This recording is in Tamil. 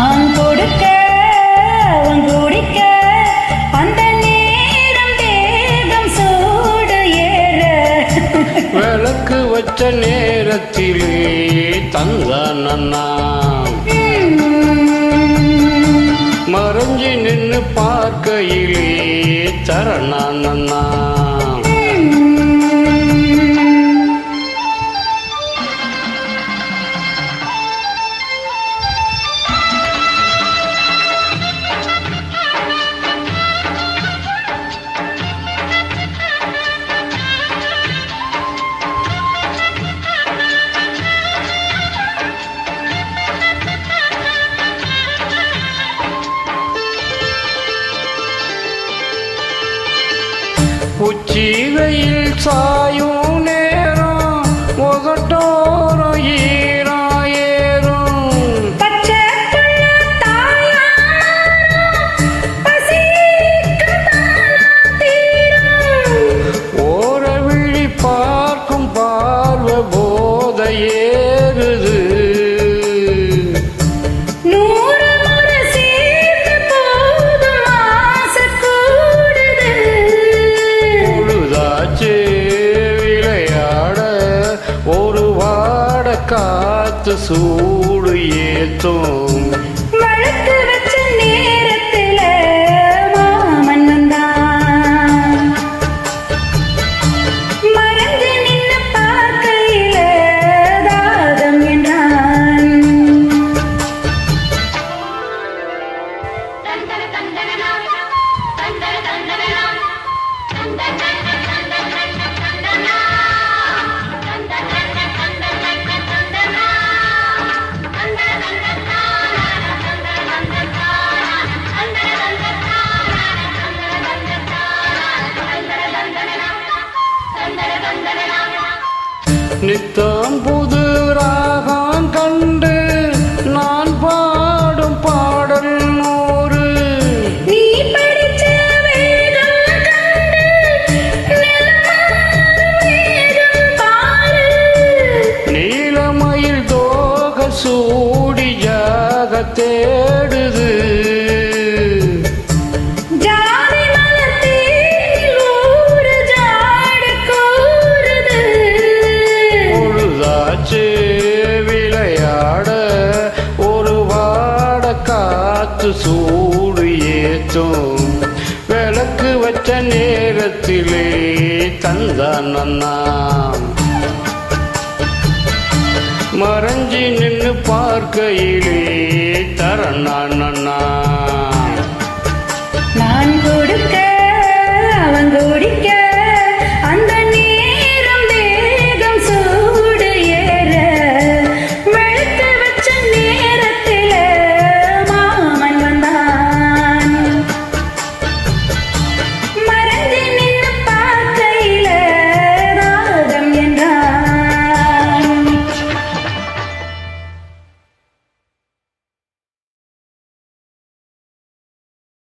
நான் கொடுக்க உன் குடிக்க அந்த நேரம் தேகம் சூடு ஏற. வச்ச நேரத்திலே தந்த நன்னா. மறைஞ்சி நின்று பார்க்கையிலே உச்சிகையில் சாயும் ਸੂੜ ਇਹ ਤੋਂ நித்தம் புது ராகம் கண்டு நான் பாடும் பாடல் நூறு. நீலமயில் தோக சூ வைத்தோம் விளக்கு வச்ச நேரத்திலே தந்தான் அண்ணா மறைஞ்சி நின்று பார்க்கையிலே தரணான் அண்ணா